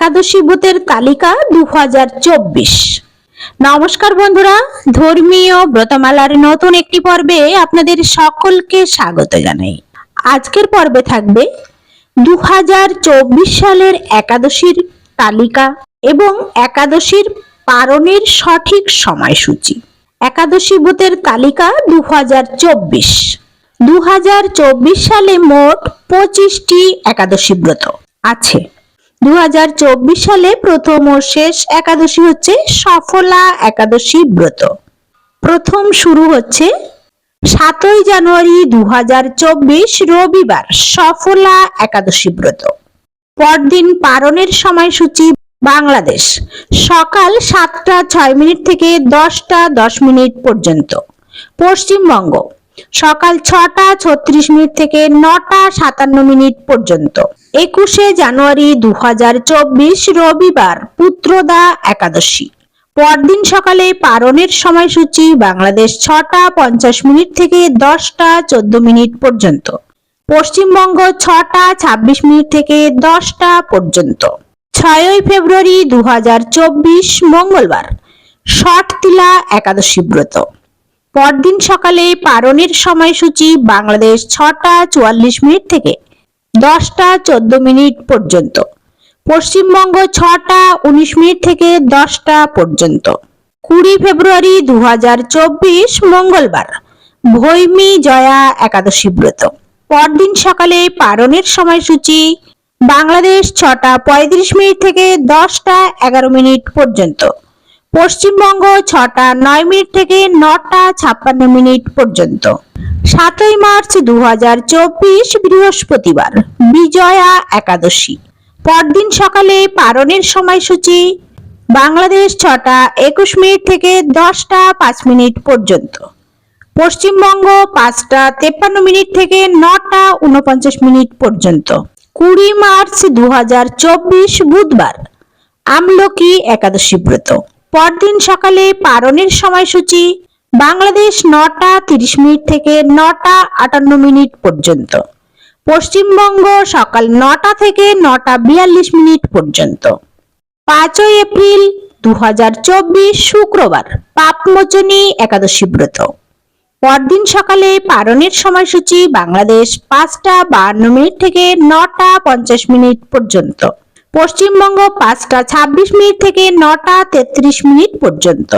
একাদশী ব্রতের তালিকা দু হাজার চব্বিশ। নমস্কার বন্ধুরা, ধর্মীয় ব্রতমালার নতুন একটি পর্বে আপনাদের সকলকে স্বাগত জানাই। আজকের পর্বে থাকবে দু হাজার চব্বিশ সালের একাদশীর তালিকা এবং একাদশীর পারণের সঠিক সময়সূচি। একাদশী ব্রতের তালিকা দু দু সালে মোট পঁচিশটি একাদশী ব্রত আছে। দু হাজার চব্বিশ সালে প্রথম ও শেষ একাদশী হচ্ছে সফলা একাদশী ব্রত। প্রথম শুরু হচ্ছে সাতই জানুয়ারি দু হাজার চব্বিশ রবিবার সফলা একাদশী ব্রত। পরদিন পালনের সময়সূচি বাংলাদেশ। সকাল সাতটা ছয় মিনিট থেকে দশটা দশ মিনিট পর্যন্ত। পশ্চিমবঙ্গ। সকাল ছটা ছত্রিশ মিনিট থেকে নটা সাতান্ন মিনিট পর্যন্ত। একুশে জানুয়ারি দু হাজার চব্বিশ রবিবার, পুত্রদা একাদশী। পরদিন সকালে পারণের সময়সূচি বাংলাদেশ ছটা পঞ্চাশ মিনিট থেকে দশটা চোদ্দ মিনিট পর্যন্ত। পশ্চিমবঙ্গ ছটা ছাব্বিশ মিনিট থেকে দশটা পর্যন্ত। ছয়ই ফেব্রুয়ারি দু হাজার চব্বিশ মঙ্গলবার, ষটতিলা একাদশী ব্রত। পরদিন সকালে পারণের সময়সূচি বাংলাদেশ ছটা চুয়াল্লিশ মিনিট থেকে দশটা চোদ্দ মিনিট পর্যন্ত। পশ্চিমবঙ্গ ছটা উনিশ মিনিট থেকে দশটা পর্যন্ত। কুড়ি ফেব্রুয়ারি দু হাজার চব্বিশ মঙ্গলবার। ভৈমি জয়া একাদশী ব্রত। পরদিন সকালে পারণের সময়সূচি। বাংলাদেশ ছটা পঁয়ত্রিশ মিনিট থেকে দশটা এগারো মিনিট পর্যন্ত। পশ্চিমবঙ্গ ছটা নয় মিনিট থেকে নটা ছাপ্পান্ন মিনিট পর্যন্ত। সাতই মার্চ দু হাজার চব্বিশ বৃহস্পতিবার, বিজয়া একাদশী। পরদিন সকালে পারণের সময়সূচি, বাংলাদেশ ছটা একুশ মিনিট থেকে দশটা পাঁচ মিনিট পর্যন্ত। পশ্চিমবঙ্গ পাঁচটা তেপ্পান্ন মিনিট থেকে নটা উনপঞ্চাশ মিনিট পর্যন্ত। কুড়ি মার্চ দু হাজার চব্বিশ বুধবার, আমলকি একাদশী ব্রত। পরদিন সকালে পারণের সময়সূচি, বাংলাদেশ নটা তিরিশ মিনিট থেকে নটা আটান্ন মিনিট পর্যন্ত। পশ্চিমবঙ্গ সকাল নটা থেকে নটা বিয়াল্লিশ মিনিট পর্যন্ত। পাঁচই এপ্রিল দু হাজার চব্বিশ শুক্রবার, পাপমোচনী একাদশী ব্রত। পরদিন সকালে পারণের সময়সূচি, বাংলাদেশ পাঁচটা বাহান্ন মিনিট থেকে নটা পঞ্চাশ মিনিট পর্যন্ত। পশ্চিমবঙ্গ পাঁচটা ছাব্বিশ মিনিট থেকে নটা তেত্রিশ মিনিট পর্যন্ত।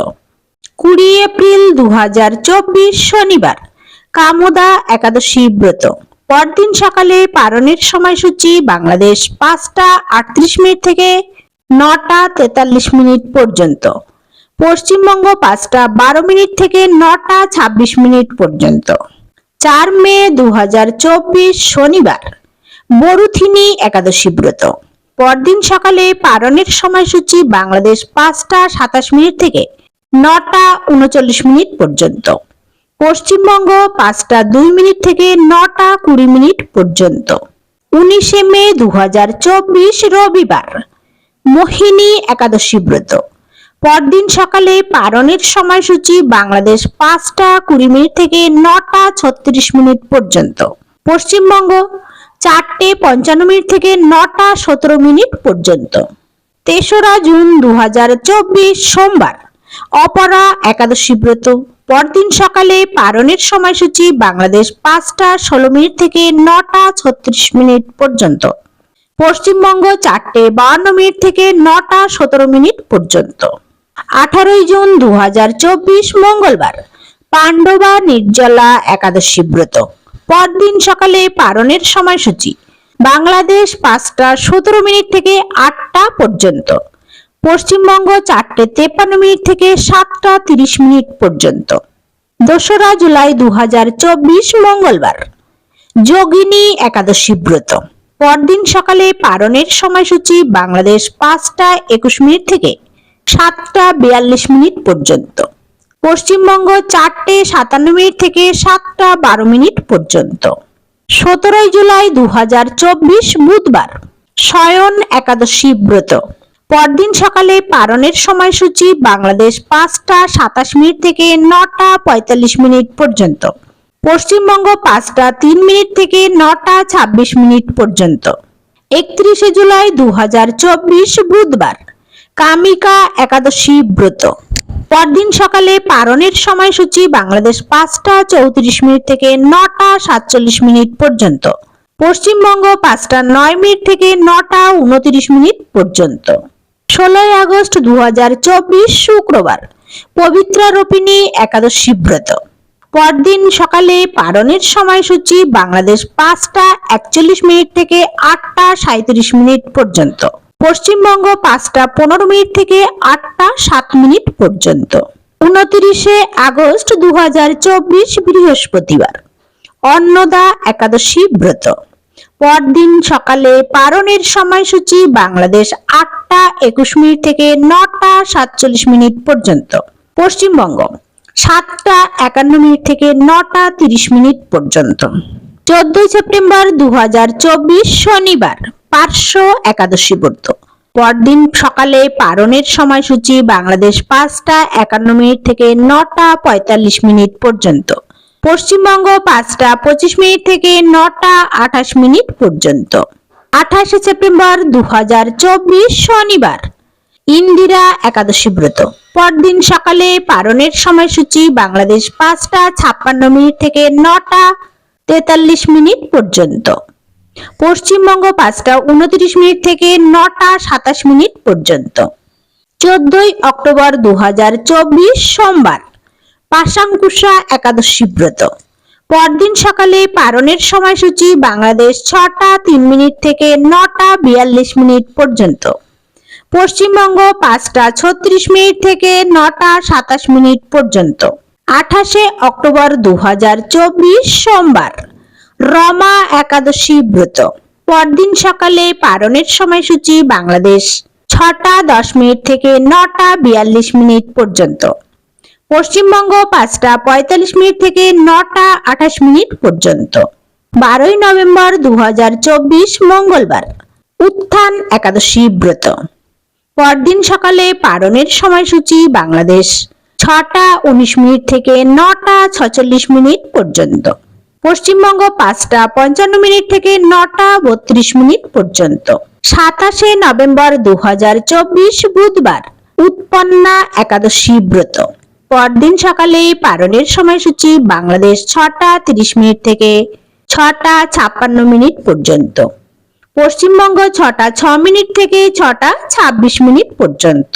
কুড়ি এপ্রিল দু হাজার চব্বিশ শনিবার, কামদা একাদশী ব্রত। পরদিন সকালে পারণের সময়সূচি বাংলাদেশ পাঁচটা আটত্রিশ মিনিট থেকে নটা তেতাল্লিশ মিনিট পর্যন্ত। পশ্চিমবঙ্গ পাঁচটা বারো মিনিট থেকে নটা ছাব্বিশ মিনিট পর্যন্ত। চার মে দু হাজার চব্বিশ শনিবার, বরুথিনী একাদশী ব্রত। পরদিন সকালে পারণের সময়সূচি বাংলাদেশ পাঁচটা সাতাশ মিনিট থেকে নটা উনচল্লিশ মিনিট পর্যন্ত। পশ্চিমবঙ্গ পাঁচটা দুই মিনিট থেকে নটা কুড়ি মিনিট পর্যন্ত। উনিশে মে দু হাজার চব্বিশ রবিবার, মোহিনী একাদশী ব্রত। পরদিন সকালে পারণের সময়সূচি বাংলাদেশ পাঁচটা কুড়ি মিনিট থেকে নটা ছত্রিশ মিনিট পর্যন্ত। পশ্চিমবঙ্গ চারটে পঞ্চান্ন মিনিট থেকে নটা সতেরো মিনিট পর্যন্ত। তেসরা জুন দু হাজার চব্বিশ সোমবার। অপরা একাদশী ব্রত। পরদিন সকালে পারণের সময়সূচি বাংলাদেশ পাঁচটা ষোলো মিনিট থেকে নটা ছত্রিশ মিনিট পর্যন্ত। পশ্চিমবঙ্গ চারটে বাহান্ন মিনিট থেকে নটা সতেরো মিনিট পর্যন্ত। আঠারোই জুন দু হাজার চব্বিশ মঙ্গলবার। পাণ্ডবা নির্জলা একাদশী ব্রত। পরদিন সকালে পারণের সময়সূচি। বাংলাদেশ পাঁচটা সতেরো মিনিট থেকে আটটা পর্যন্ত। পশ্চিমবঙ্গ চারটে তেপ্পান্ন মিনিট থেকে সাতটা তিরিশ মিনিট পর্যন্ত। দোসরা জুলাই দু হাজার চব্বিশ মঙ্গলবার। যোগিনী একাদশী ব্রত। পরদিন সকালে পারণের সময়সূচি বাংলাদেশ পাঁচটা একুশ মিনিট থেকে সাতটা বিয়াল্লিশ মিনিট পর্যন্ত। পশ্চিমবঙ্গ চারটে সাতান্ন মিনিট থেকে সাতটা বারো মিনিট পর্যন্ত। সতেরোই জুলাই দু হাজার চব্বিশ বুধবার, শয়ন একাদশী ব্রত। পরদিন সকালে পারণের সময়সূচি বাংলাদেশ পাঁচটা সাতাশ মিনিট থেকে নটা পঁয়তাল্লিশ মিনিট পর্যন্ত। পশ্চিমবঙ্গ পাঁচটা তিন মিনিট থেকে নটা ছাব্বিশ মিনিট পর্যন্ত। একত্রিশে জুলাই দু হাজার চব্বিশ বুধবার, কামিকা একাদশী ব্রত। পরদিন সকালে পারণের সময়সূচি বাংলাদেশ পাঁচটা চৌত্রিশ মিনিট থেকে নটা সাতচল্লিশ মিনিট পর্যন্ত। পশ্চিমবঙ্গ পাঁচটা নয় মিনিট থেকে নটা উনত্রিশ মিনিট পর্যন্ত। ষোলোই আগস্ট দু হাজার চব্বিশ শুক্রবার, পবিত্র রোপিণী একাদশী ব্রত। পরদিন সকালে পারণের সময়সূচি বাংলাদেশ পাঁচটা একচল্লিশ মিনিট থেকে আটটা সাঁত্রিশ মিনিট পর্যন্ত। পশ্চিমবঙ্গ পাঁচটা পনেরো মিনিট থেকে আটটা সাত মিনিট পর্যন্ত। উনত্রিশে আগস্ট দু হাজার চব্বিশ বৃহস্পতিবার। অন্নদা একাদশী ব্রত। পরদিন সকালে পারণের সময়সূচি বাংলাদেশ আটটা একুশ মিনিট থেকে নটা সাতচল্লিশ মিনিট পর্যন্ত। পশ্চিমবঙ্গ সাতটা একান্ন মিনিট থেকে নটা তিরিশ মিনিট পর্যন্ত। চোদ্দই সেপ্টেম্বর দু হাজার চব্বিশ শনিবার। পার্শ্ব একাদশী ব্রত। পরদিন সকালে পারণের সময়সূচি বাংলাদেশ পাঁচটা একান্ন মিনিট থেকে নটা পঁয়তাল্লিশ মিনিট পর্যন্ত। পশ্চিমবঙ্গ পাঁচটা পঁচিশ মিনিট থেকে নটা আঠাশ মিনিট পর্যন্ত। আঠাশে সেপ্টেম্বর দু হাজার চব্বিশ শনিবার। ইন্দিরা একাদশী ব্রত। পরদিন সকালে পারণের সময়সূচি বাংলাদেশ পাঁচটা ছাপ্পান্ন মিনিট থেকে নটা তেতাল্লিশ মিনিট পর্যন্ত। পশ্চিমবঙ্গ পাঁচটা উনত্রিশ মিনিট থেকে নটা সাতাশ মিনিট পর্যন্ত। চোদ্দই অক্টোবর দুহাজার চব্বিশ সোমবার, পাশাঙ্কুশা একাদশী ব্রত। পরদিন সকালে পারণের সময়সূচি বাংলাদেশ ছটা তিন মিনিট থেকে নটা বিয়াল্লিশ মিনিট পর্যন্ত। পশ্চিমবঙ্গ পাঁচটা ছত্রিশ মিনিট থেকে নটা সাতাশ মিনিট পর্যন্ত। আঠাশে অক্টোবর দু হাজার চব্বিশ সোমবার রমা একাদশী ব্রত। পরদিন সকালে পারণের সময়সূচি বাংলাদেশ। ছটা দশ মিনিট থেকে নটা বিয়াল্লিশ মিনিট পর্যন্ত। পশ্চিমবঙ্গ পাঁচটা পঁয়তাল্লিশ মিনিট থেকে নটা আঠাশ মিনিট পর্যন্ত। বারোই নভেম্বর দু হাজার চব্বিশ মঙ্গলবার। উত্থান একাদশী ব্রত। পরদিন সকালে পারণের সময়সূচি বাংলাদেশ। ছটা উনিশ মিনিট থেকে নটা ছচল্লিশ মিনিট পর্যন্ত। পশ্চিমবঙ্গ পাঁচটা পঞ্চান্ন মিনিট থেকে নটা বত্রিশ মিনিট পর্যন্ত। সাতাশে নভেম্বর দু হাজার চব্বিশ বুধবার, উৎপন্না একাদশী ব্রত। পরদিন সকালে পারণের সময়সূচি বাংলাদেশ ছটা তিরিশ মিনিট থেকে ছটা ছাপ্পান্ন মিনিট পর্যন্ত। পশ্চিমবঙ্গ ছটা ছ মিনিট থেকে ছটা ছাব্বিশ মিনিট পর্যন্ত।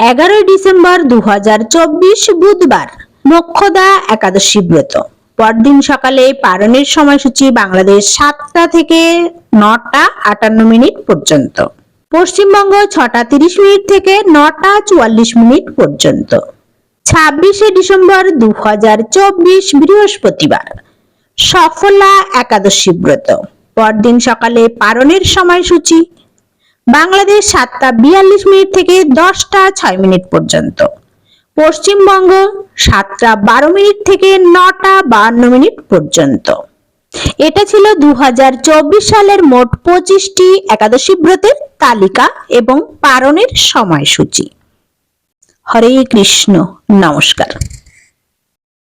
এগারোই ডিসেম্বর দু হাজার চব্বিশ বুধবার, মোক্ষদা একাদশী ব্রত। পরদিন সকালে পারণের সময়সূচি বাংলাদেশ সাতটা থেকে নটা আটান্ন মিনিট পর্যন্ত। পশ্চিমবঙ্গ ছটা তিরিশ মিনিট থেকে নটা চুয়াল্লিশ মিনিট পর্যন্ত। ছাব্বিশে ডিসেম্বর দু হাজার চব্বিশ বৃহস্পতিবার। সফলা একাদশী ব্রত। পরদিন সকালে পারণের সময়সূচি। বাংলাদেশ সাতটা বিয়াল্লিশ মিনিট থেকে দশটা ছয় মিনিট পর্যন্ত। পশ্চিমবঙ্গ সাতটা বারো মিনিট থেকে নটা বান্ন মিনিট পর্যন্ত। এটা ছিল দু হাজার চব্বিশ সালের মোট পঁচিশটি একাদশী ব্রতের তালিকা এবং পারণের সময়সূচি। হরে কৃষ্ণ, নমস্কার।